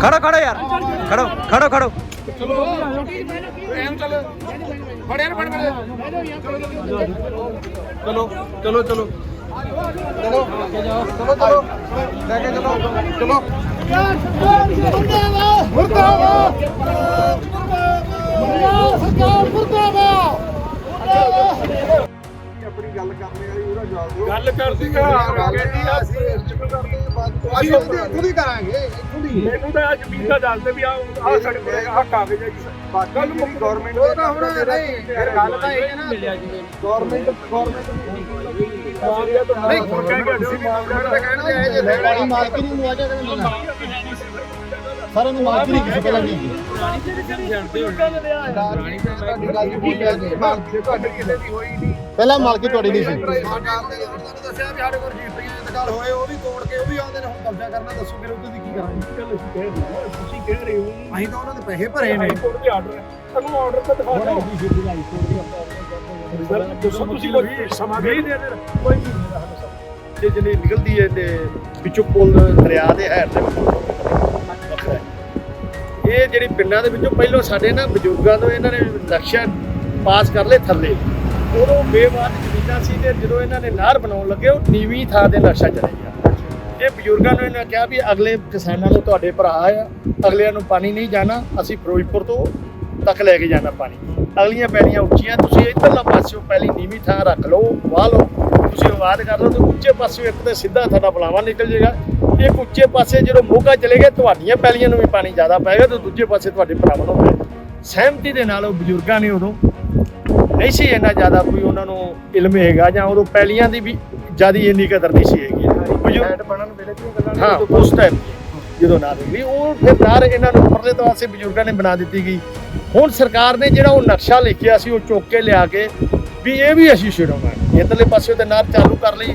ਖੜੋ ਖੜੋ ਯਾਰ। ਖੜੋ ਖੜੋ ਖੜੋ। ਚਲੋ ਚਲੋ ਚਲੋ। ਚਲੋ ਚਲੋ ਚਲੋ। ਲੈ ਕੇ ਚਲੋ ਚਲੋ। ਆਪਣੀ ਗੱਲ ਕਰਨੇ ਵਾਲੀ ਉਹਦਾ ਜਵਾਬ ਦਿਓ। ਗੱਲ ਕਰਦੀ ਆ। ਕਹਿੰਦੀ ਆ। ਅਸੀਂ ਉਹਦੀ ਇੱਥੋਂ ਦੀ ਕਰਾਂਗੇ ਇੱਥੋਂ ਦੀ। ਮੈਨੂੰ ਤਾਂ ਅੱਜ ਜ਼ਮੀਨ ਦਾ ਦੱਸਦੇ ਵੀ ਆ ਆ ਸਾਡੇ ਕੋਲ ਆ ਕਾਗਜ਼ ਹੈ ਜੀ। ਗੱਲ ਮੁੱਕ ਗਵਰਨਮੈਂਟ ਉਹ ਤਾਂ ਹੁਣ ਨਹੀਂ ਫਿਰ ਗੱਲ ਤਾਂ ਇਹ ਹੈ ਨਾ ਗਵਰਨਮੈਂਟ ਗਵਰਨਮੈਂਟ ਨਹੀਂ ਹੁਣ ਕਹਿ ਕੇ ਤੁਸੀਂ ਤਾਂ ਕਹਿਣਗੇ ਇਹ ਜੇ ਲੈਣੀ। ਮਾਲਕੀ ਨੂੰ ਮੁਆਵਜ਼ਾ ਕਿਵੇਂ ਦੇਣਾ ਸਾਰਿਆਂ ਨੂੰ ਮਾਲਕੀ ਨਹੀਂ ਕਿਸੇ ਪਹਿਲਾਂ ਨਹੀਂ ਨਹੀਂ ਨਹੀਂ ਪਹਿਲਾਂ ਮਾਲਕੀ ਤੁਹਾਡੀ ਨਹੀਂ ਸੀ। ਸਰਕਾਰ ਨੇ ਤੁਹਾਨੂੰ ਦੱਸਿਆ ਵੀ ਸਾਡੇ ਕੋਲ ਰਜਿਸਟਰੀਆਂ ਦੇ ਇੰਤਕਾਲ ਹੋਏ ਉਹ ਵੀ ਤੋੜ ਕੇ ਉਹ ਵੀ ਆਉਂਦੇ ਨੇ ਹੁਣ ਕਬਜ਼ਾ ਕਰਨਾ ਦੱਸੋ ਫਿਰ ਉਹਦੇ ਦੀ ਕੀ ਕਰਾਂਗੇ ਤੁਸੀਂ ਕਹਿ ਰਹੇ ਹੋ। ਅਸੀਂ ਤਾਂ ਉਹਨਾਂ ਦੇ ਪੈਸੇ ਭਰੇ ਨੇ। ਕੋਰਟ ਦੇ ਆਰਡਰ ਹੈ। ਤੁਹਾਨੂੰ ਆਰਡਰ ਤਾਂ ਦਿਖਾ ਦਿਓ। ਦੱਸੋ ਤੁਸੀਂ ਕੋਈ ਸਮਾਂ ਦੇ ਦੇ ਕੋਈ ਤੇ ਜਿਹੜੀ ਨਿਕਲਦੀ ਹੈ ਤੇ ਵਿੱਚੋਂ ਪੁਲ ਦਰਿਆ ਦੇ ਹੈਰ ਦੇ ਹੈ। ਇਹ ਜਿਹੜੀ ਪਿੰਡਾਂ ਦੇ ਵਿੱਚੋਂ ਪਹਿਲਾਂ ਸਾਡੇ ਨਾ ਬਜ਼ੁਰਗਾਂ ਤੋਂ ਇਹਨਾਂ ਨੇ ਨਕਸ਼ਾ ਪਾਸ ਕਰ ਲਏ ਥੱਲੇ। ਉਦੋਂ ਬੇਵਾਦ ਜ਼ਮੀਨਾਂ ਸੀ ਤੇ ਜਦੋਂ ਇਹਨਾਂ ਨੇ ਨਹਿਰ ਬਣਾਉਣ ਲੱਗੇ, ਉਹ ਨੀਵੀਂ ਥਾਂ ਤੇ ਨਕਸ਼ਾ ਚਲੇ ਗਿਆ। ਇਹ ਬਜ਼ੁਰਗਾਂ ਨੂੰ ਇਹਨਾਂ ਕਿਹਾ ਵੀ ਅਗਲੇ ਕਿਸਾਨਾਂ ਨੂੰ ਤੁਹਾਡੇ ਭਰਾ ਆ, ਅਗਲਿਆਂ ਨੂੰ ਪਾਣੀ ਨਹੀਂ ਜਾਣਾ, ਅਸੀਂ ਫਿਰੋਜ਼ਪੁਰ ਤੋਂ ਤੱਕ ਲੈ ਕੇ ਜਾਣਾ ਪਾਣੀ। ਅਗਲੀਆਂ ਪੈਲੀਆਂ ਉੱਚੀਆਂ, ਤੁਸੀਂ ਇੱਧਰਲਾ ਪਾਸਿਓ ਪਹਿਲੀ ਨੀਵੀਂ ਥਾਂ ਰੱਖ ਲਓ, ਵਾਹ ਲਓ। ਤੁਸੀਂ ਆਵਾਜ਼ ਕਰ ਲਓ ਤੇ ਉੱਚੇ ਪਾਸਿਓਂ ਇੱਕ ਤੇ ਸਿੱਧਾ ਤੁਹਾਡਾ ਬੁਲਾਵਾ ਨਿਕਲ ਜਾਏਗਾ। ਇੱਕ ਉੱਚੇ ਪਾਸੇ ਜਦੋਂ ਮੋਗਾ ਚਲੇ ਗਏ, ਤੁਹਾਡੀਆਂ ਪੈਲੀਆਂ ਨੂੰ ਵੀ ਪਾਣੀ ਜ਼ਿਆਦਾ ਪਏਗਾ ਤੇ ਦੂਜੇ ਪਾਸੇ ਤੁਹਾਡੇ ਭਰਾਵਾਂ ਨੂੰ ਪਏਗਾ ਸਹਿਮਤੀ ਦੇ ਨਾਲ ਉਹ ਬਜ਼ੁਰਗਾਂ ਨੇ ਉਦੋਂ ਨਹੀਂ ਸੀ ਇੰਨਾ ਜ਼ਿਆਦਾ ਕੋਈ ਉਹਨਾਂ ਨੂੰ ਇਲਮ ਹੈਗਾ ਜਾਂ ਉਦੋਂ ਪੈਲੀਆਂ ਦੀ ਵੀ ਜਿਆਦੀ ਇੰਨੀ ਕਦਰ ਨਹੀਂ ਸੀ ਹੈਗੀ। ਬਜ਼ੁਰਗ ਬਣਨ ਵੇਲੇ ਦੀਆਂ ਗੱਲਾਂ ਹਾਂ ਉਸ ਟਾਈਮ ਜਦੋਂ ਨਾ ਦਿੱਤੀ ਉਹ ਫਿਰ ਨਾਰ ਇਹਨਾਂ ਨੂੰ ਉੱਪਰਲੇ ਤੋਂ ਆਸੇ ਬਜ਼ੁਰਗਾਂ ਨੇ ਬਣਾ ਦਿੱਤੀ ਗਈ। ਹੁਣ ਸਰਕਾਰ ਨੇ ਜਿਹੜਾ ਉਹ ਨਕਸ਼ਾ ਲਿਖਿਆ ਸੀ ਉਹ ਚੁੱਕ ਕੇ ਲਿਆ ਕੇ ਵੀ ਇਹ ਵੀ ਅਸੀਂ ਛਡਾਉਣਾ ਇਧਰਲੇ ਪਾਸੇ ਤੇ ਨਾਰ ਚਾਲੂ ਕਰ ਲਈ।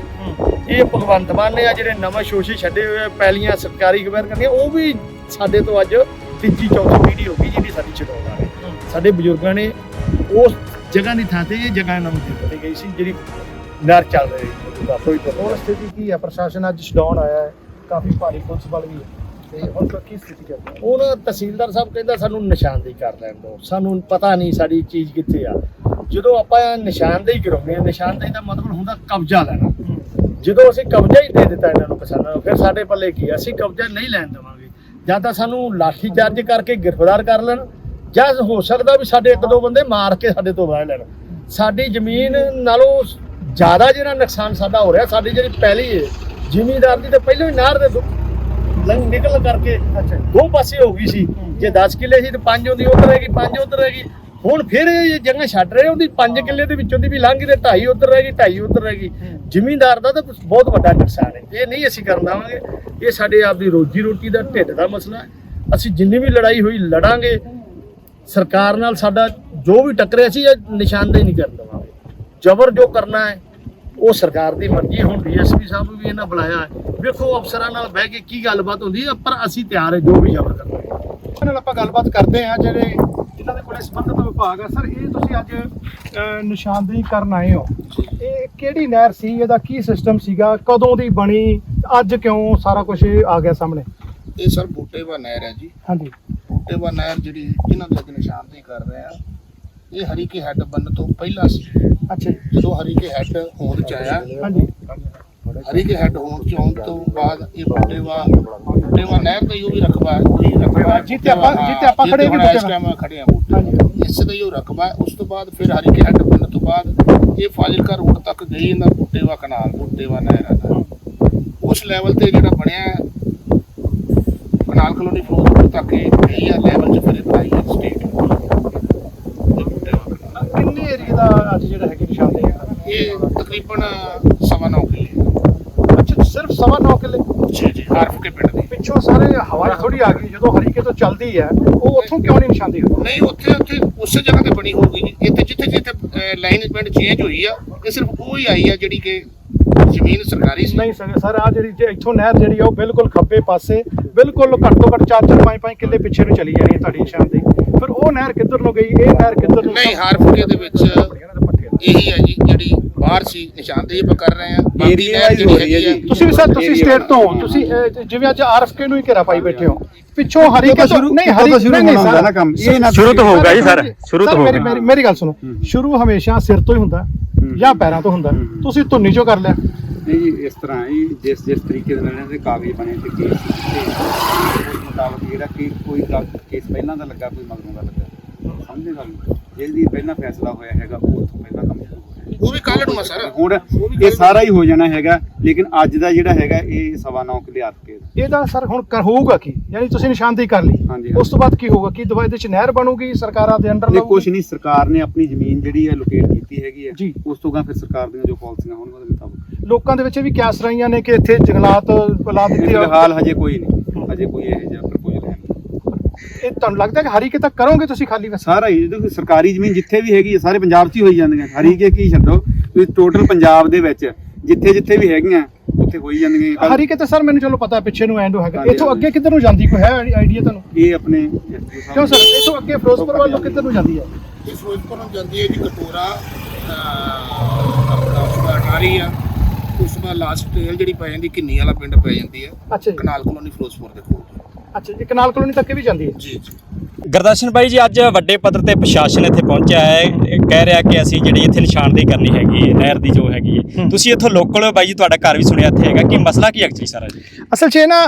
ਇਹ ਭਗਵੰਤ ਮਾਨ ਨੇ ਆ ਜਿਹੜੇ ਨਵਾਂ ਸ਼ੋਸ਼ੇ ਛੱਡੇ ਹੋਏ ਆ, ਪੈਲੀਆਂ ਸਰਕਾਰੀ ਗਵਰ ਕਰਨੀਆਂ ਉਹ ਵੀ ਸਾਡੇ ਤੋਂ ਅੱਜ ਤੀਜੀ ਚੌਥੀ ਪੀੜ੍ਹੀ ਹੋ ਗਈ ਜਿਹੜੀ ਸਾਡੀ ਛਡਾਉਣਾ ਸਾਡੇ ਬਜ਼ੁਰਗਾਂ ਨੇ ਉਸ ਜਗ੍ਹਾ ਦੀ ਥਾਂ ਤੇ ਇਹ ਜਗ੍ਹਾ ਇਹਨਾਂ ਨੂੰ ਦੇ ਦਿੱਤੀ ਗਈ ਸੀ ਜਿਹੜੀ ਨਾਰ ਚੱਲ ਰਹੀ ਸੀ ਕੋਈ ਹੁਣ ਸਥਿਤੀ ਕੀ ਹੈ? ਪ੍ਰਸ਼ਾਸਨ ਅੱਜ ਛਡਾਉਣ ਆਇਆ ਹੈ। ਕਾਫੀ ਭਾਰੀ ਪੁਲਿਸ ਬਲ ਵੀ ਹੈ। ਤੇ ਹੁਣ ਕੀ ਸਥਿਤੀ ਹੈ? ਹੁਣ ਤਹਿਸੀਲਦਾਰ ਸਾਹਿਬ ਕਹਿੰਦਾ ਸਾਨੂੰ ਨਿਸ਼ਾਨਦੇਹੀ ਕਰ ਲੈਣ ਦਿਓ। ਸਾਨੂੰ ਪਤਾ ਨਹੀਂ ਸਾਡੀ ਚੀਜ਼ ਕਿੱਥੇ ਆ। ਜਦੋਂ ਆਪਾਂ ਨਿਸ਼ਾਨਦੇਹੀ ਕਰਾਉਂਦੇ ਆ ਨਿਸ਼ਾਨਦੇਹੀ ਦਾ ਮਤਲਬ ਹੁੰਦਾ ਕਬਜ਼ਾ ਲੈਣਾ। ਜਦੋਂ ਅਸੀਂ ਕਬਜ਼ਾ ਹੀ ਦੇ ਦਿੱਤਾ ਇਹਨਾਂ ਨੂੰ ਕਿਸਾਨਾਂ ਨੂੰ ਫਿਰ ਸਾਡੇ ਪੱਲੇ ਕੀ? ਅਸੀਂ ਕਬਜ਼ਾ ਨਹੀਂ ਲੈਣ ਦੇਵਾਂਗੇ। ਜਾਂ ਤਾਂ ਸਾਨੂੰ ਲਾਠੀ ਚਾਰਜ ਕਰਕੇ ਗ੍ਰਿਫਤਾਰ ਕਰ ਲੈਣ ਜਾਂ ਹੋ ਸਕਦਾ ਵੀ ਸਾਡੇ ਇੱਕ ਦੋ ਬੰਦੇ ਮਾਰ ਕੇ ਸਾਡੇ ਤੋਂ ਵਾਹ ਲੈਣ। ਸਾਡੀ ਜ਼ਮੀਨ ਨਾਲੋਂ ਜ਼ਿਆਦਾ ਜਿਹੜਾ ਨੁਕਸਾਨ ਸਾਡਾ ਹੋ ਰਿਹਾ ਸਾਡੀ ਜਿਹੜੀ ਪਹਿਲੀ ਹੈ ਜ਼ਿਮੀਂਦਾਰ ਦੀ ਤਾਂ ਪਹਿਲਾਂ ਹੀ ਨਾਰ ਦੇ ਦੁ- ਲੰਘ ਨਿਕਲ ਕਰਕੇ ਅੱਛਾ। ਦੋ ਪਾਸੇ ਹੋ ਗਈ ਸੀ। ਜੇ 10 ਕਿੱਲੇ ਸੀ ਤੇ 5 ਉਹਦੀ ਉਧਰ ਰਹੇਗੀ 5 ਉਧਰ ਰਹੇਗੀ ਹੁਣ ਫਿਰ ਇਹ ਜਗ੍ਹਾ ਛੱਡ ਰਹੇ ਉਹਦੀ 5 ਕਿੱਲੇ ਦੇ ਵਿੱਚੋਂ ਦੀ ਵੀ ਲੰਘ ਗਈ ਤੇ 2.5 ਉਧਰ ਰਹੇਗੀ 2.5 ਉਧਰ ਰਹੇਗੀ ਜ਼ਿਮੀਂਦਾਰ ਦਾ ਤਾਂ ਬਹੁਤ ਵੱਡਾ ਨੁਕਸਾਨ ਹੈ ਇਹ ਨਹੀਂ ਅਸੀਂ ਕਰਨ ਦੇਵਾਂਗੇ ਇਹ ਸਾਡੇ ਆਪ ਦੀ ਰੋਜੀ ਰੋਟੀ ਦਾ ਢਿੱਡ ਦਾ ਮਸਲਾ ਹੈ ਅਸੀਂ ਜਿੰਨੀ ਵੀ ਲੜਾਈ ਹੋਈ ਲੜਾਂਗੇ। ਸਰਕਾਰ ਨਾਲ ਸਾਡਾ ਜੋ ਵੀ ਟੱਕਰੇ ਅਸੀਂ ਇਹ ਨਿਸ਼ਾਨਦੇਹੀ ਨਹੀਂ ਕਰਨ ਦੇਵਾਂਗੇ। ਜ਼ਬਰ ਜੋ ਕਰਨਾ ਹੈ ਉਹ ਸਰਕਾਰ ਦੀ ਮਰਜ਼ੀ ਹੈ। ਹੁਣ ਡੀਐਸਪੀ ਸਾਹਿਬ ਨੂੰ ਵੀ ਇਹਨਾਂ ਬੁਲਾਇਆ ਹੈ। ਵੇਖੋ ਅਫਸਰਾਂ ਨਾਲ ਬਹਿ ਕੇ ਕੀ ਗੱਲਬਾਤ ਹੁੰਦੀ ਹੈ ਪਰ ਅਸੀਂ ਤਿਆਰ ਹੈ ਜੋ ਵੀ ਜ਼ਬਰ ਕਰਨਾ ਹੈ। ਨਾਲ ਆਪਾਂ ਗੱਲਬਾਤ ਕਰਦੇ ਹਾਂ ਜਿਹੜੇ ਜਿਨ੍ਹਾਂ ਦੇ ਕੋਲੇ ਸੰਬੰਧਿਤ ਵਿਭਾਗ ਆ। ਸਰ ਇਹ ਤੁਸੀਂ ਅੱਜ ਨਿਸ਼ਾਨਦੇਹੀ ਕਰਨ ਆਏ ਹੋ। ਇਹ ਕਿਹੜੀ ਨਹਿਰ ਸੀ? ਇਹਦਾ ਕੀ ਸਿਸਟਮ ਸੀਗਾ? ਕਦੋਂ ਦੀ ਬਣੀ? ਅੱਜ ਕਿਉਂ ਸਾਰਾ ਕੁਝ ਆ ਗਿਆ ਸਾਹਮਣੇ? ਇਹ ਸਰ ਬੂਟੇਵਾ ਨਹਿਰ ਹੈ ਜੀ। ਹਾਂਜੀ। ਬੂਟੇਵਾ ਨਹਿਰ ਜਿਹੜੀ ਇਹਨਾਂ ਦੇ ਅੱਜ ਨਿਸ਼ਾਨਦੇਹੀ ਕਰ ਰਹੇ ਆ ਇਹ ਹਰੀਕੇ ਹੈੱਡ ਬੰਨ ਤੋਂ ਪਹਿਲਾਂ ਸੀ। ਅੱਛਾ ਜੀ। ਜਦੋਂ ਹਰੀਕੇ ਹੈੱਡ ਹੋਂਦ ਚ ਆਇਆ। ਹਾਂਜੀ। ਹਰੀਕੇ ਹੈੱਡ ਹੋਂਦ ਚ ਆਉਣ ਤੋਂ ਬਾਅਦ ਇਹ ਬੂਟੇਵਾ ਬੂਟੇਵਾ ਨਹਿਰ ਹੀ ਉਹ ਵੀ ਰਕਬਾ ਉਹੀ ਰਕਬਾ ਜਿੱਥੇ ਆਪਾਂ- ਜਿੱਥੇ ਆਪਾਂ ਖੜੇ ਵੀ ਇਸ। ਟਾਈਮ ਖੜੇ ਆ ਹਾਂਜੀ। ਇਸ ਦਾ ਹੀ ਉਹ ਰਕਬਾ ਉਸ ਤੋਂ ਬਾਅਦ ਫਿਰ ਹਰੀਕੇ ਹੈੱਡ ਬੰਨ ਤੋਂ ਬਾਅਦ ਇਹ ਫਾਜ਼ਿਲਕਾ ਰੋਡ ਤੱਕ ਗਈ ਇਹਦਾ ਬੂਟੇਵਾ ਕਨਾਲ ਬੂਟੇਵਾ ਨਹਿਰ ਦਾ। ਉਸ ਲੈਵਲ ਤੇ ਜਿਹੜਾ ਬਣਿਆ ਹੈ, ਕਨਾਲ ਕਲੋਨੀ ਫਿਰੋਜ਼ਪੁਰ ਤੱਕ ਇਹ ਲੈਵਲ 'ਚ ਫਿਰ ਹੈ ਸਟੇਟ ਕਿੰਨੇ ਏਰੀਆ ਦਾ ਅੱਜ ਜਿਹੜਾ ਹੈਗੀ ਨਿਸ਼ਾਨਦੇਹੀ ਇਹ ਤਕਰੀਬਨ ਸਵਾ ਨੌ ਕਿੱਲੇ। ਅੱਛਾ ਸਿਰਫ ਸਵਾ ਨੌ ਕਿੱਲੇ? ਜੀ ਜੀ ਆਰਫ ਕੇ ਪਿੰਡ ਦੇ। ਪਿੱਛੋਂ ਸਾਰੇ ਹਵਾ ਥੋੜੀ ਆ ਗਈ ਜਦੋਂ ਹਰੀਕੇ ਤੋਂ ਚੱਲਦੀ ਹੈ ਉਹ ਉੱਥੋਂ ਕਿਉਂ ਨਹੀਂ ਨਿਸ਼ਾਨਦੇਹੀ ਹੋਈ ਨਹੀਂ ਉੱਥੇ ਉੱਥੇ ਉਸੇ ਜਗ੍ਹਾ ਤੇ ਬਣੀ ਹੋਊਗੀ ਇੱਥੇ ਜਿੱਥੇ ਜਿੱਥੇ ਲਾਈਨਮੈਂਟ ਚੇਂਜ ਹੋਈ ਆ ਇਹ ਸਿਰਫ ਉਹ ਹੀ ਆਈ ਆ ਜਿਹੜੀ ਕਿ ਜ਼ਮੀਨ ਸਰਕਾਰੀ ਸੀ। ਨਹੀਂ ਸਰ ਆ ਜਿਹੜੀ ਇੱਥੋਂ ਨਹਿਰ ਜਿਹੜੀ ਆ ਉਹ ਬਿਲਕੁਲ ਖੱਬੇ ਪਾਸੇ ਬਿਲਕੁਲ ਘੱਟ ਤੋਂ ਘੱਟ 4 4 5 5 ਕਿੱਲੇ ਪਿੱਛੇ ਨੂੰ ਚਲੀ ਜਾਣੀ ਹੈ ਤੁਹਾਡੀ ਨਿਸ਼ਾਨਦੇਹੀ ਫਿਰ ਉਹ ਨਹਿਰ ਕਿੱਧਰ ਨੂੰ ਗਈ? ਇਹ ਨਹਿਰ ਕਿੱਧਰ ਨੂੰ ਨਹੀਂ ਹਾਰਫਕੇ ਦੇ ਵਿੱਚ ਇਹੀ ਹੈ ਜੀ ਜਿਹੜੀ ਬਾਹਰ ਸੀ ਨਿਸ਼ਾਨਦੇਹੀ ਆਪਾਂ ਕਰ ਰਹੇ ਹਾਂ। ਬਾਕੀ ਨਹਿਰ ਹੋ ਹੈ ਹੈਗੀ ਜੀ। ਤੁਸੀਂ ਵੀ ਸਰ ਤੁਸੀਂ ਸਟੇਟ ਤੋਂ ਹੋ, ਤੁਸੀਂ ਅਹ, ਜਿਵੇਂ ਅੱਜ ਆਰਐਫਕੇ ਨੂੰ ਹੀ ਘੇਰਾ ਪਾਈ ਬੈਠੇ ਹੋ। ਪਿੱਛੋਂ ਹਰੀਕੇ ਤੋਂ ਸ਼ੁਰੂ- ਨਹੀਂ ਹਰੀ ਨਹੀਂ, ਸਰ, ਨਾ ਕੰਮ। ਇਹ ਨਾ- ਸ਼ੁਰੂ ਤੋਂ ਹੋਊਗਾ ਜੀ ਸਰ। ਸ਼ੁਰੂ ਸਰ, ਤੋਂ ਮੇਰੀ ਹੋਊਗਾ ਮੇਰੀ- ਮੇਰੀ ਗੱਲ ਸੁਣੋ। ਸ਼ੁਰੂ ਹਮੇਸ਼ਾ ਸਿਰ ਤੋਂ ਹੀ ਹੁੰਦਾ ਜਾਂ ਪੈਰਾਂ ਤੋਂ ਹੁੰਦਾ। ਤੁਸੀਂ ਧੁੰਨੀ ਚੋਂ ਕਰ ਲਿਆ। ਨਹੀਂ ਜੀ ਇਸ ਤਰ੍ਹਾਂ ਹੈ ਜਿਸ ਜਿਸ ਤਰੀਕੇ ਦੇ ਨਾਲ ਇਹਨਾਂ ਦੇ ਕਾਗਜ਼ ਬਣੇ ਤੇ ਕੇਸ ਤੇ ਮੁਤਾਬਕ ਜਿਹੜਾ ਕਿ ਕੋਈ ਕੇਸ ਪਹਿਲਾਂ ਦਾ ਲੱਗਾ ਕੋਈ ਮਗਰੋਂ ਦਾ ਲੱਗਾ। ਸਮਝੇ ਗੱਲ ਜਿਹਦੀ ਪਹਿਲਾਂ ਫੈਸਲਾ ਹੋਇਆ ਹੈਗਾ ਉਹ ਉੱਥੋਂ ਪਹਿਲਾਂ ਕੰਮ ਸ਼ੁਰੂ ਹੋਇਆ ਉਹ ਵੀ ਕੱਲ ਨੂੰ ਆ ਸਰ? ਹੁਣ ਇਹ ਸਾਰਾ ਹੀ ਹੋ ਜਾਣਾ ਹੈਗਾ ਲੇਕਿਨ ਅੱਜ ਦਾ ਜਿਹੜਾ ਹੈਗਾ ਇਹ ਸਵਾ ਨੌ ਕਿਲੇ ਆਤ ਕੇ। ਇਹਦਾ ਸਰ ਹੁਣ ਕਰ ਹੋਊਗਾ ਕੀ? ਯਾਨੀ ਤੁਸੀਂ ਨਿਸ਼ਾਨਦੇਹੀ ਕਰ ਲਈ। ਉਸ ਤੋਂ ਬਾਅਦ ਕੀ ਹੋਊਗਾ? ਕੀ ਦਵਾਈ ਦੇ ਚ ਨਹਿਰ ਬਣੂਗੀ ਸਰਕਾਰਾਂ ਦੇ ਅੰਡਰ ਨਹੀਂ ਕੁਛ ਨਹੀਂ ਸਰਕਾਰ ਨੇ ਆਪਣੀ ਜ਼ਮੀਨ ਜਿਹੜੀ ਹੈ ਲੋਕੇਟ ਕੀਤੀ ਹੈਗੀ ਹੈ। ਉਸ ਤੋਂ ਗਾ ਫਿਰ ਸਰਕਾਰ ਦੀਆਂ ਜੋ ਪਾਲਿਸੀਆਂ ਹੋਣਗੀਆਂ ਉਹਦੇ ਮੁਤਾਬਕ। ਲੋਕਾਂ ਦੇ ਵਿੱਚ ਇਹ ਵੀ ਕਿਆਸ ਰਹੀਆਂ ਨੇ ਕਿ ਇੱਥੇ ਜੰਗਲਾਤ ਲਾ ਦਿੱਤੇ ਆ। ਫਿਲਹਾਲ ਹਜੇ ਕੋਈ ਨਹੀਂ ਹਜੇ ਕੋਈ ਇਹੋ ਜਿਹਾ ਪ੍ਰਪੋਜ਼ਲ ਹੈ ਨਹੀਂ। ਇਹ ਤੁਹਾਨੂੰ ਲੱਗਦਾ ਕਿ ਹਰੀਕੇ ਤੱਕ ਕਰੋਗੇ ਤੁਸੀਂ ਖਾਲੀ ਵੈਸੇ ਸਾਰਾ ਹੀ ਦੇਖੋ ਸਰਕਾਰੀ ਜ਼ਮੀਨ ਜਿੱਥੇ ਵੀ ਹੈਗੀ ਹੈ ਸਾਰੇ ਪੰਜਾਬ 'ਚ ਹੀ ਹੋਈ ਜਾਂਦੀਆਂ। ਹਰੀਕੇ ਕੀ ਛੱਡੋ ਤੁਸੀਂ ਟੋਟਲ ਪੰਜਾਬ ਦੇ ਵਿੱਚ ਜਿੱਥੇ ਜਿੱਥੇ ਵੀ ਹੈਗੀਆਂ ਉੱਥੇ ਹੋਈ ਜਾਂਦੀਆਂ। ਹਰੀਕੇ ਤੇ ਸਰ ਮੈਨੂੰ ਚਲੋ ਪਤਾ ਪਿੱਛੇ ਨੂੰ ਐਂਡ ਹੈਗਾ। ਇੱਥੋਂ। ਅੱਗੇ ਕਿੱਧਰ ਨੂੰ ਜਾਂਦੀ ਕੋਈ ਹੈ ਆਈਡੀਆ ਤੁਹਾਨੂੰ? ਇਹ ਆਪਣੇ ਕਿਉਂ ਸਰ? ਇੱਥੋਂ ਅੱਗੇ ਫਿਰੋਜ਼ਪੁਰ ਵੱਲੋਂ ਕਿੱਧਰ ਨੂੰ ਜਾਂਦੀ ਹੈ? ਇਸ ਫਿਰੋਜ਼ਪੁਰ ਨੂੰ ਜਾਂਦੀ ਹੈ ਜੀ ਕਟੋਰਾ ਆਪਣਾ ਅਟਾਰੀ ਆ। ਉਸ ਦਾ ਲਾਸਟ ਟ੍ਰੇਲ ਜਿਹੜੀ ਪੈ ਜਾਂਦੀ ਕਿੰਨੀ ਵਾਲਾ ਪਿੰਡ ਪੈ ਜਾਂਦੀ ਹੈ ਅੱਛਾ ਜੀ। ਕਨਾਲ ਕਲੋਨੀ ਫਿਰੋਜ਼ਪੁਰ ਦੇ ਕੋਲ। ਅੱਛਾ ਜੀ ਕਨਾਲ ਕਲੋਨੀ ਤੱਕ ਵੀ ਜਾਂਦੀ ਹੈ? ਜੀ ਜੀ। ਗੁਰਦਰਸ਼ਨ ਬਾਈ ਜੀ ਅੱਜ ਵੱਡੇ ਪੱਧਰ ਤੇ ਪ੍ਰਸ਼ਾਸਨ ਇੱਥੇ ਪਹੁੰਚਿਆ ਹੈ। ਕਹਿ ਰਿਹਾ ਕਿ ਅਸੀਂ ਜਿਹੜੀ ਇੱਥੇ ਨਿਸ਼ਾਨਦੇਹੀ ਕਰਨੀ ਹੈਗੀ ਹੈ ਨਹਿਰ ਦੀ ਜੋ ਹੈਗੀ ਹੈ। ਤੁਸੀਂ ਇੱਥੋਂ ਲੋਕਲ ਬਾਈ ਜੀ ਤੁਹਾਡਾ ਘਰ ਵੀ ਸੁਣਿਆ ਇੱਥੇ ਹੈਗਾ। ਕਿ ਮਸਲਾ ਕੀ ਐਕਚੁਅਲੀ ਸਾਰਾ ਜੀ? ਅਸਲ 'ਚ ਇਹ ਨਾ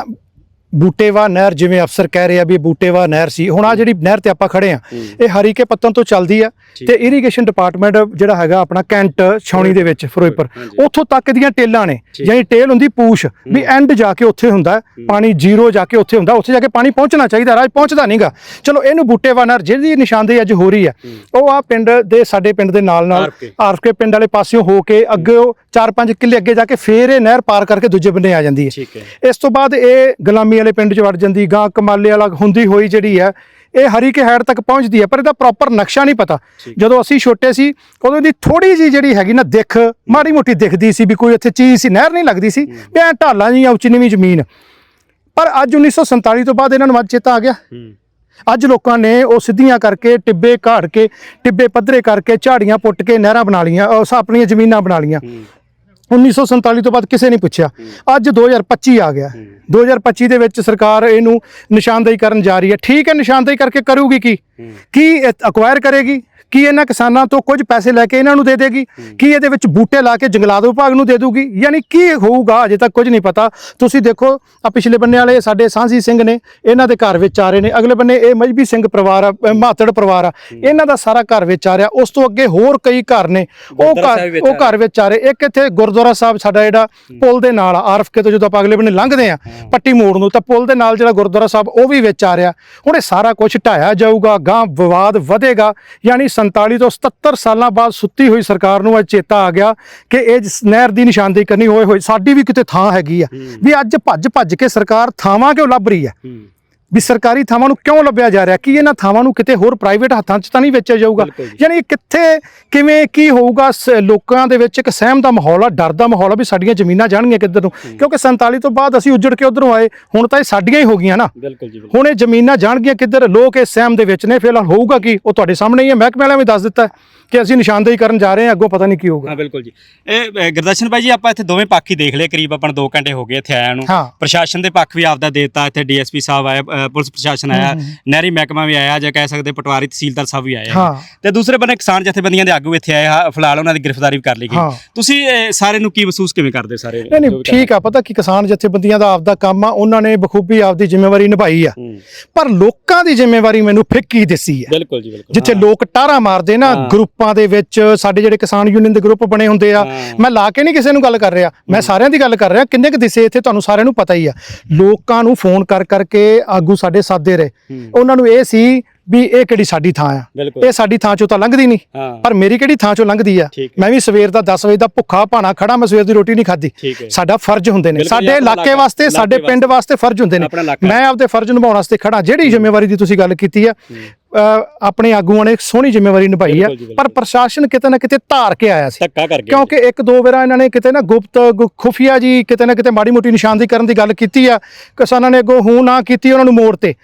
ਬੂਟੇਵਾ ਨਹਿਰ ਜਿਵੇਂ ਅਫਸਰ ਕਹਿ ਰਹੇ ਆ ਵੀ ਬੂਟੇਵਾ ਨਹਿਰ ਸੀ ਹੁਣ ਆ ਜਿਹੜੀ ਨਹਿਰ ਤੇ ਆਪਾਂ ਖੜੇ ਆ ਇਹ ਹਰੀਕੇ ਪੱਤਨ ਤੋਂ ਚੱਲਦੀ ਆ ਤੇ ਇਰੀਗੇਸ਼ਨ ਡਿਪਾਰਟਮੈਂਟ ਜਿਹੜਾ ਹੈਗਾ ਆਪਣਾ ਕੈਂਟ ਛਾਉਣੀ ਦੇ ਵਿੱਚ ਫਿਰੋਜ਼ਪੁਰ। ਉੱਥੋਂ ਤੱਕ ਦੀਆਂ ਟੇਲਾਂ ਨੇ ਯਾਨੀ ਟੇਲ ਹੁੰਦੀ ਪੂਛ ਵੀ ਐਂਡ ਜਾ ਕੇ ਉੱਥੇ ਹੁੰਦਾ ਪਾਣੀ ਜ਼ੀਰੋ ਜਾ ਕੇ ਉੱਥੇ ਹੁੰਦਾ ਉੱਥੇ ਜਾ ਕੇ ਪਾਣੀ ਪਹੁੰਚਣਾ ਚਾਹੀਦਾ ਰਾਜ ਪਹੁੰਚਦਾ ਨਹੀਂਗਾ ਚਲੋ ਇਹਨੂੰ ਬੂਟੇਵਾ ਨਹਿਰ ਜਿਹਦੀ ਨਿਸ਼ਾਨਦੇਹੀ ਅੱਜ ਹੋ ਰਹੀ ਹੈ। ਉਹ ਆ ਪਿੰਡ ਦੇ ਸਾਡੇ ਪਿੰਡ ਦੇ ਨਾਲ ਨਾਲ ਆਰਫਕੇ ਪਿੰਡ ਵਾਲੇ ਪਾਸਿਓਂ ਹੋ ਕੇ ਅੱਗੇ 4-5 ਕਿੱਲੇ ਅੱਗੇ ਜਾ ਕੇ ਫੇਰ ਇਹ ਨਹਿਰ ਪਾਰ ਕਰਕੇ ਦੂਜੇ ਬੰਨੇ ਆ ਜਾਂਦੀ ਹੈ। ਇਸ ਤੋਂ ਬਾਅਦ ਇਹ ਗੁਲਾਮੀ ਵਾਲੇ ਪਿੰਡ 'ਚ ਵੜ ਜਾਂਦੀ ਗਾਂ ਕਮਾਲੇ ਵਾਲਾ ਹੁੰਦੀ ਹੋਈ ਜਿਹੜੀ ਹੈ ਇਹ ਹਰੀਕੇ ਹੈਡ ਤੱਕ ਪਹੁੰਚਦੀ ਹੈ ਪਰ ਇਹਦਾ ਪ੍ਰੋਪਰ ਨਕਸ਼ਾ ਨਹੀਂ ਪਤਾ। ਜਦੋਂ ਅਸੀਂ ਛੋਟੇ ਸੀ ਉਦੋਂ ਦੀ ਥੋੜੀ ਜੀ ਜਿਹੜੀ ਹੈਗੀ ਨਾ ਦਿੱਖ ਮਾੜੀ ਮੋਟੀ ਦਿਖਦੀ ਸੀ ਵੀ ਕੋਈ ਇੱਥੇ ਚੀਜ਼ ਸੀ ਨਹਿਰ ਨਹੀਂ ਲੱਗਦੀ ਸੀ ਵੀ ਐਂ ਢਾਲਾਂ ਜੀਆਂ ਉੱਚੀ ਨੀਵੀਂ ਜ਼ਮੀਨ। ਪਰ ਅੱਜ 1947 ਤੋਂ ਬਾਅਦ ਇਹਨਾਂ ਨੂੰ ਅੱਜ ਚੇਤਾ ਆ ਗਿਆ। ਅੱਜ ਲੋਕਾਂ ਨੇ ਉਹ ਸਿੱਧੀਆਂ ਕਰਕੇ ਟਿੱਬੇ ਘਾੜ ਕੇ ਟਿੱਬੇ ਪੱਧਰੇ ਕਰਕੇ ਝਾੜੀਆਂ ਪੁੱਟ ਕੇ ਨਹਿਰਾਂ ਬਣਾ ਲੀਆਂ ਉਸ ਆਪਣੀਆਂ ਜ਼ਮੀਨਾਂ ਬਣਾ ਲੀਆਂ 1947 ਤੋਂ ਬਾਅਦ ਕਿਸੇ ਨੇ ਪੁੱਛਿਆ। ਅੱਜ 2025 ਆ ਗਿਆ। 2025 ਦੇ ਵਿੱਚ ਸਰਕਾਰ ਇਹਨੂੰ ਨਿਸ਼ਾਨਦੇਹੀ ਕਰਨ ਜਾ ਰਹੀ ਹੈ। ਠੀਕ ਹੈ ਨਿਸ਼ਾਨਦੇਹੀ ਕਰਕੇ ਕਰੂਗੀ ਕੀ? ਕੀ ਅਕਵਾਇਰ ਕਰੇਗੀ? ਕੀ ਇਹਨਾਂ ਕਿਸਾਨਾਂ ਤੋਂ ਕੁਝ ਪੈਸੇ ਲੈ ਕੇ ਇਹਨਾਂ ਨੂੰ ਦੇ ਦੇਗੀ? ਕੀ ਇਹਦੇ ਵਿੱਚ ਬੂਟੇ ਲਾ ਕੇ ਜੰਗਲਾਤ ਵਿਭਾਗ ਨੂੰ ਦੇ ਦੂਗੀ? ਯਾਨੀ ਕੀ ਹੋਊਗਾ? ਅਜੇ ਤੱਕ ਕੁਝ ਨਹੀਂ ਪਤਾ। ਤੁਸੀਂ ਦੇਖੋ ਆ ਪਿਛਲੇ ਬੰਨੇ ਵਾਲੇ ਸਾਡੇ ਸਾਂਝੀ ਸਿੰਘ ਨੇ ਇਹਨਾਂ ਦੇ ਘਰ ਵਿੱਚ ਆ ਰਹੇ ਨੇ। ਅਗਲੇ ਬੰਨੇ ਇਹ ਮਜਬੀ ਸਿੰਘ ਪਰਿਵਾਰ ਆ ਮਾਤੜ ਪਰਿਵਾਰ ਆ। ਇਹਨਾਂ ਦਾ ਸਾਰਾ ਘਰ ਵਿੱਚ ਆ ਰਿਹਾ। ਉਸ ਤੋਂ ਅੱਗੇ ਹੋਰ ਕਈ ਘਰ ਨੇ। ਉਹ ਘਰ ਉਹ ਘਰ ਵਿੱਚ ਆ ਰਹੇ। ਇੱਕ ਇੱਥੇ ਗੁਰਦੁਆਰਾ ਸਾਹਿਬ ਸਾਡਾ ਜਿਹੜਾ ਪੁਲ ਦੇ ਨਾਲ ਆਰਫਕੇ ਤੋਂ ਜਦੋਂ ਆਪਾਂ ਅਗਲੇ ਬੰਨੇ ਲੰਘਦੇ ਆ ਪੱਟੀ ਮੋੜ ਨੂੰ ਤਾਂ ਪੁਲ ਦੇ ਨਾਲ ਜਿਹੜਾ ਗੁਰਦੁਆਰਾ ਸਾਹਿਬ ਉਹ ਵੀ ਵਿੱਚ ਆ ਰਿਹਾ। ਹੁਣ ਇਹ ਸਾਰਾ ਕੁਝ ਢਾਇਆ ਜਾਊਗਾ ਗਾਂ ਵਿਵਾਦ ਵਧੇਗਾ। ਯਾਨੀ 47 ਤੋਂ 77 ਸਾਲਾਂ ਬਾਅਦ ਸੁੱਤੀ ਹੋਈ ਸਰਕਾਰ ਨੂੰ ਅੱਜ ਚੇਤਾ ਆ ਗਿਆ ਕਿ ਇਹ ਜਿਸ ਨਹਿਰ ਦੀ ਨਿਸ਼ਾਨਦੇਹੀ ਕਰਨੀ ਹੋਏ ਹੋਏ ਸਾਡੀ ਵੀ ਕਿਤੇ ਥਾਂ ਹੈਗੀ ਆ। ਵੀ ਅੱਜ ਭੱਜ ਭੱਜ ਕੇ ਸਰਕਾਰ ਥਾਵਾਂ ਕਿਉਂ ਲੱਭ ਰਹੀ ਹੈ। ਵੀ ਸਰਕਾਰੀ ਥਾਵਾਂ ਨੂੰ ਕਿਉਂ ਲੱਭਿਆ ਜਾ ਰਿਹਾ? ਕੀ ਇਹਨਾਂ ਥਾਵਾਂ ਨੂੰ ਕਿਤੇ ਹੋਰ ਪ੍ਰਾਈਵੇਟ ਹੱਥਾਂ 'ਚ ਤਾਂ ਨਹੀਂ ਵੇਚਿਆ ਜਾਊਗਾ? ਯਾਨੀ ਕਿੱਥੇ ਕਿਵੇਂ ਕੀ ਹੋਊਗਾ? ਲੋਕਾਂ ਦੇ ਵਿੱਚ ਇੱਕ ਸਹਿਮ ਦਾ ਮਾਹੌਲ ਆ ਡਰ ਦਾ ਮਾਹੌਲ ਆ ਵੀ ਸਾਡੀਆਂ ਜ਼ਮੀਨਾਂ ਜਾਣਗੀਆਂ ਕਿੱਧਰ ਨੂੰ। ਕਿਉਂਕਿ 47 ਤੋਂ ਬਾਅਦ ਅਸੀਂ ਉੱਜੜ ਕੇ ਉਧਰੋਂ ਆਏ ਹੁਣ ਤਾਂ ਇਹ ਸਾਡੀਆਂ ਹੀ ਹੋ ਗਈਆਂ ਨਾ। ਹੁਣ ਇਹ ਜ਼ਮੀਨਾਂ ਜਾਣਗੀਆਂ ਕਿੱਧਰ? ਲੋਕ ਇਸ ਸਹਿਮ ਦੇ ਵਿੱਚ ਨੇ। ਫਿਲਹਾਲ ਹੋਊਗਾ ਕੀ? ਉਹ ਤੁਹਾਡੇ ਸਾਹਮਣੇ ਹੀ ਹੈ। ਮਹਿਕਮੇ ਵਾਲਿਆਂ ਵੀ ਦੱਸ ਦਿੱਤਾ ਕਿ ਅਸੀਂ ਨਿਸ਼ਾਨਦੇਹੀ ਕਰਨ ਜਾ ਰਹੇ ਹਾਂ। ਅੱਗੋਂ ਪਤਾ ਨਹੀਂ ਕੀ ਹੋਊਗਾ। ਹਾਂ ਬਿਲਕੁਲ ਜੀ। ਇਹ ਗੁਰਦਰਸ਼ਨ ਬਾਈ ਜੀ ਆਪਾਂ ਇੱਥੇ ਦੋਵੇਂ ਪੱਖ ਹੀ ਦੇਖ ਲਏ। ਕਰੀਬ ਆਪਾਂ ਨੂੰ 2 ਘੰਟੇ ਹੋ ਗਏ ਇੱਥੇ ਆਇਆ ਨੂੰ। ਪ੍ਰਸ਼ਾਸਨ ਦੇ ਪੱਖ ਵੀ ਆਪਦਾ ਦੇਤਾ। ਇੱਥੇ ਡੀਐਸਪੀ ਸਾਹਿਬ ਆਏ ਪੁਲਿਸ ਪ੍ਰਸ਼ਾਸਨ ਆਇਆ ਨਹਿਰੀ ਮਹਿਕਮਾ ਵੀ ਆਇਆ ਜਾਂ ਕਹਿ ਸਕਦੇ ਪਟਵਾਰੀ ਤਹਿਸੀਲਦਾਰ ਸਾਹਿਬ ਵੀ ਆਏ ਆ। ਹਾਂ। ਤੇ ਦੂਸਰੇ ਬੰਨੇ ਕਿਸਾਨ ਜਥੇਬੰਦੀਆਂ ਦੇ ਆਗੂ ਇੱਥੇ ਆਏ ਆ, ਫਿਲਹਾਲ ਉਹਨਾਂ ਦੀ ਗ੍ਰਿਫਤਾਰੀ ਵੀ ਕਰ ਲਈ ਹਾਂ। ਗਈ ਤੁਸੀਂ ਸਾਰੇ ਨੂੰ ਕੀ ਮਹਿਸੂਸ ਕਿਵੇਂ ਕਰਦੇ ਸਾਰੇ ਨਹੀਂ ਨਹੀਂ ਠੀਕ ਆ ਪਤਾ ਕਿ ਕਿਸਾਨ ਜਥੇਬੰਦੀਆਂ ਦਾ ਆਪਦਾ ਕੰਮ ਆ ਉਹਨਾਂ ਨੇ ਬਖੂਬੀ ਆਪਦੀ ਜ਼ਿੰਮੇਵਾਰੀ ਨਿਭਾਈ ਆ ਹੂੰ। ਪਰ ਲੋਕਾਂ ਦੀ ਜ਼ਿੰਮੇਵਾਰੀ ਮੈਨੂੰ ਫਿੱਕੀ ਦਿਸੀ ਆ ਬਿਲਕੁਲ ਜੀ ਬਿਲਕੁਲ ਜਿੱਥੇ ਲੋਕ ਟਾਰਾ ਮਾਰਦੇ ਨਾ ਹਾਂ। ਗਰੁੱਪਾਂ ਦੇ ਵਿੱਚ ਸਾਡੇ ਜਿਹੜੇ ਕਿਸਾਨ ਯੂਨੀਅਨ ਦੇ ਗਰੁੱਪ ਬਣੇ ਹੁੰਦੇ ਆ ਹਾਂ। ਮੈਂ ਲਾ ਕੇ ਨਹੀਂ ਕਿਸੇ ਨੂੰ ਗੱਲ ਕਰ ਰਿਹਾ ਮੈਂ ਸਾਰਿਆਂ ਦੀ ਗੱਲ ਕਰ ਰਿਹਾ ਕਿੰਨੇ ਕੁ ਦਿਸੇ ਇੱਥੇ ਤੁਹਾਨੂੰ ਸਾਰਿਆਂ ਨੂੰ ਪਤਾ ਹੀ ਆ ਲੋਕਾਂ ਨੂੰ ਫੋਨ ਕਰ ਕਰਕੇ ਆਗੂ ਸਾਡੇ ਸਾਦੇ ਰਹੇ। ਉਹਨਾਂ ਨੂੰ ਇਹ ਸੀ ਵੀ ਇਹ ਕਿਹੜੀ ਸਾਡੀ ਥਾਂ ਆ। ਇਹ ਸਾਡੀ ਥਾਂ ਚੋਂ ਤਾਂ ਲੰਘਦੀ ਨਹੀਂ। ਪਰ ਮੇਰੀ ਕਿਹੜੀ ਥਾਂ ਚੋਂ ਲੰਘਦੀ ਆ। ਮੈਂ ਵੀ ਸਵੇਰ ਦਾ 10 ਵਜੇ ਦਾ ਭੁੱਖਾ ਭਾਣਾ ਖੜਾ ਮੈਂ ਸਵੇਰ ਦੀ ਰੋਟੀ ਨਹੀਂ ਖਾਧੀ। ਸਾਡਾ ਫਰਜ਼ ਹੁੰਦੇ ਨੇ। ਸਾਡੇ ਇਲਾਕੇ ਵਾਸਤੇ ਸਾਡੇ ਪਿੰਡ ਵਾਸਤੇ। ਫਰਜ਼ ਹੁੰਦੇ ਨੇ। ਮੈਂ ਆਪਦੇ ਫਰਜ਼ ਨਿਭਾਉਣ ਵਾਸਤੇ ਖੜਾ ਜਿਹੜੀ ਜ਼ਿੰਮੇਵਾਰੀ ਦੀ ਤੁਸੀਂ ਗੱਲ ਕੀਤੀ ਆ ਆਪਣੇ ਆਗੂਆਂ ਨੇ ਸੋਹਣੀ ਜ਼ਿੰਮੇਵਾਰੀ ਨਿਭਾਈ ਆ। ਪਰ ਪ੍ਰਸ਼ਾਸਨ ਕਿਤੇ ਨਾ ਕਿਤੇ ਧਾਰ ਕੇ ਆਇਆ ਸੀ। ਕਿਉਂਕਿ ਇੱਕ ਦੋ ਵਾਰ ਇਹਨਾਂ ਨੇ ਕਿਤੇ ਨਾ ਗੁਪਤ ਖੁਫੀਆ ਜੀ ਕਿਤੇ ਨਾ ਕਿਤੇ ਮਾੜੀ ਮੋਟੀ ਨਿਸ਼ਾਨਦੇਹੀ ਕਰਨ ਦੀ ਗੱਲ ਕੀਤੀ ਆ। ਕਿਸਾਨਾਂ ਨੇ ਅੱਗੋਂ ਹੂੰ ਨਾ ਕੀਤੀ ਉਹਨਾਂ ਨੂੰ ਮੋੜ ਤੇ।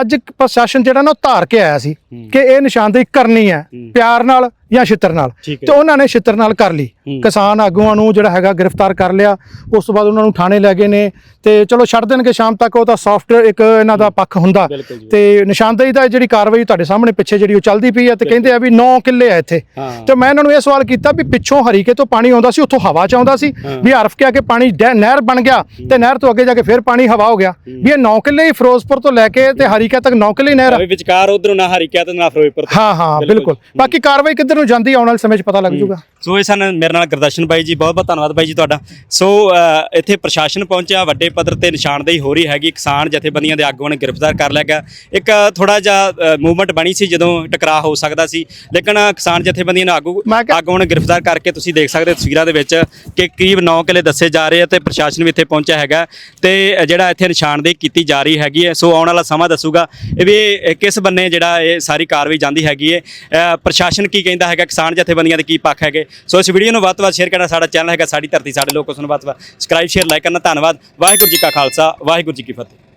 ਅੱਜ ਪ੍ਰਸ਼ਾਸਨ ਜਿਹੜਾ ਨਾ ਧਾਰ ਕੇ ਆਇਆ ਸੀ ਕਿ ਇਹ ਨਿਸ਼ਾਨਦੇਹੀ ਕਰਨੀ ਹੈ। ਪਿਆਰ ਨਾਲ ਜਾਂ ਛਿੱਤਰ ਨਾਲ। ਠੀਕ ਹੈ। ਤੇ ਉਹਨਾਂ ਨੇ ਛਿੱਤਰ ਨਾਲ ਕਰ ਲਈ। ਹੂੰ। ਕਿਸਾਨ ਆਗੂਆਂ ਨੂੰ ਜਿਹੜਾ ਹੈਗਾ ਗ੍ਰਿਫਤਾਰ ਕਰ ਲਿਆ। ਉਸ ਤੋਂ ਬਾਅਦ ਉਹਨਾਂ ਨੂੰ ਥਾਣੇ ਲੈ ਗਏ ਨੇ। ਤੇ ਚਲੋ ਛੱਡ ਦੇਣਗੇ ਸ਼ਾਮ ਤੱਕ ਉਹ ਤਾਂ ਸੌਫਟ ਇੱਕ ਇਹਨਾਂ ਦਾ ਪੱਖ ਹੁੰਦਾ। ਬਿਲਕੁਲ ਜੀ। ਤੇ ਨਿਸ਼ਾਨਦੇਹੀ ਦਾ ਜਿਹੜੀ ਕਾਰਵਾਈ ਤੁਹਾਡੇ ਸਾਹਮਣੇ ਪਿੱਛੇ ਜਿਹੜੀ ਉਹ ਚੱਲਦੀ ਪਈ ਹੈ ਤੇ ਕਹਿੰਦੇ ਆ ਵੀ 9 ਕਿੱਲੇ ਆ ਇੱਥੇ। ਹਾਂ। ਤੇ ਮੈਂ ਇਹਨਾਂ ਨੂੰ ਇਹ ਸਵਾਲ ਕੀਤਾ ਵੀ ਪਿੱਛੋਂ ਹਰੀਕੇ ਤੋਂ ਪਾਣੀ ਆਉਂਦਾ ਸੀ ਉੱਥੋਂ ਹਵਾ ਚ ਆਉਂਦਾ ਸੀ। ਵੀ ਹਰਫ ਕੇ ਆ ਕੇ ਪਾਣੀ ਡੈ- ਨਹਿਰ ਬਣ ਗਿਆ ਤੇ ਨਹਿਰ ਤੋਂ ਅੱਗੇ ਜਾ ਕੇ ਫਿਰ ਪਾਣੀ ਹਵਾ ਹੋ ਗਿਆ। ਵੀ ਇਹ 9 ਕਿੱਲੇ ਹੀ ਫਿਰੋਜ਼ਪੁਰ ਤੋਂ ਲੈ ਕੇ ਤੇ ਹਰੀਕੇ ਤੱਕ 9 ਕਿੱਲੇ ਹੀ ਨਹਿਰ ਆ। ਵੀ ਵਿਚਕਾਰ ਉਧਰੋਂ ਨਾ ਹਰੀਕਿਆ ਤੇ ਨਾ ਫਿਰੋਜ਼ਪੁਰ ਤੋਂ। ਹਾਂ ਹਾਂ ਬਿਲਕੁਲ। ਬਿਲਕੁਲ। ਬਾਕੀ ਕਾਰਵਾਈ ਕਿੱਧਰ ਨੂੰ ਜਾਂਦੀ ਆਉਣ ਵਾਲੇ ਸਮੇਂ 'ਚ ਪਤਾ ਲੱਗ ਜਾਊਗਾ ਸੋ ਇਹ ਸਨ ਮੇਰੇ ਨਾਲ ਗੁਰਦਰਸ਼ਨ ਬਾਈ ਜੀ ਬਹੁਤ ਬਹੁਤ ਧੰਨਵਾਦ ਬਾਈ ਜੀ ਤੁਹਾਡਾ। ਸੋ ਅ, ਇੱਥੇ ਪ੍ਰਸ਼ਾਸਨ ਪਹੁੰਚਿਆ ਵੱਡੇ ਪੱਧਰ ਤੇ ਨਿਸ਼ਾਨਦੇਹੀ ਹੋ ਰਹੀ ਹੈਗੀ। ਕਿਸਾਨ ਜਥੇਬੰਦੀਆਂ ਦੇ ਆਗੂਆਂ ਨੇ ਗ੍ਰਿਫਤਾਰ ਕਰ ਲਿਆ ਗਿਆ। ਇੱਕ ਥੋੜਾ ਜਿਹਾ ਮੂਵਮੈਂਟ ਬਣੀ ਸੀ ਜਦੋਂ ਟਕਰਾਅ ਹੋ ਸਕਦਾ ਸੀ। ਲੇਕਿਨ ਕਿਸਾਨ ਜਥੇਬੰਦੀਆਂ ਨੇ ਆਗੂ ਮੈਂ ਕਿਹਾ- ਆਗੂਆਂ ਨੇ ਗ੍ਰਿਫਤਾਰ ਕਰਕੇ ਤੁਸੀਂ ਦੇਖ ਸਕਦੇ ਹੋ ਤਸਵੀਰਾਂ ਦੇ ਵਿੱਚ ਕਿ ਕਰੀਬ 9 ਕਿਲੇ ਦੱਸੇ ਜਾ ਰਹੇ ਆ ਤੇ ਪ੍ਰਸ਼ਾਸਨ ਵੀ ਇੱਥੇ ਪਹੁੰਚਿਆ ਹੈਗਾ। ਤੇ ਜਿਹੜਾ ਇੱਥੇ ਨਿਸ਼ਾਨਦੇਹੀ ਕੀਤੀ ਜਾ ਰਹੀ ਹੈਗੀ ਹੈ ਸੋ ਆਉਣ ਵਾਲਾ ਸਮਾਂ ਦੱਸੂਗਾ ਇਹ ਵੀ ਇਹ ਕਿਸ ਬੰਨੇ ਜਿਹੜਾ ਇਹ ਸਾਰੀ ਕਾਰਵਾਈ ਜਾਂਦੀ ਹੈਗੀ ਹੈ। ਅ, ਪ੍ਰਸ਼ਾਸਨ ਕੀ ਕਹਿੰਦਾ ਹੈਗਾ ਕਿਸਾਨ ਜਥੇਬੰਦੀਆਂ ਦੇ ਕੀ ਪੱਖ ਹੈਗੇ। ਸੋ ਇਸ ਵੀਡੀਓ ਨੂੰ ਵੱਧ ਤੋਂ ਵੱਧ ਸ਼ੇਅਰ ਕਰਨਾ ਸਾਡਾ ਚੈਨਲ ਹੈਗਾ, ਸਾਡੀ ਧਰਤੀ, ਸਾਡੇ ਲੋਕ ਉਸ ਨੂੰ ਵੱਧ ਤੋਂ ਵੱਧ ਸਬਸਕ੍ਰਾਈਬ ਸ਼ੇਅਰ ਲਾਈਕ ਕਰਨਾ, ਧੰਨਵਾਦ। ਵਾਹਿਗੁਰੂ ਜੀ ਕਾ ਖਾਲਸਾ, ਵਾਹਿਗੁਰੂ ਜੀ ਕੀ ਫਤਿਹ।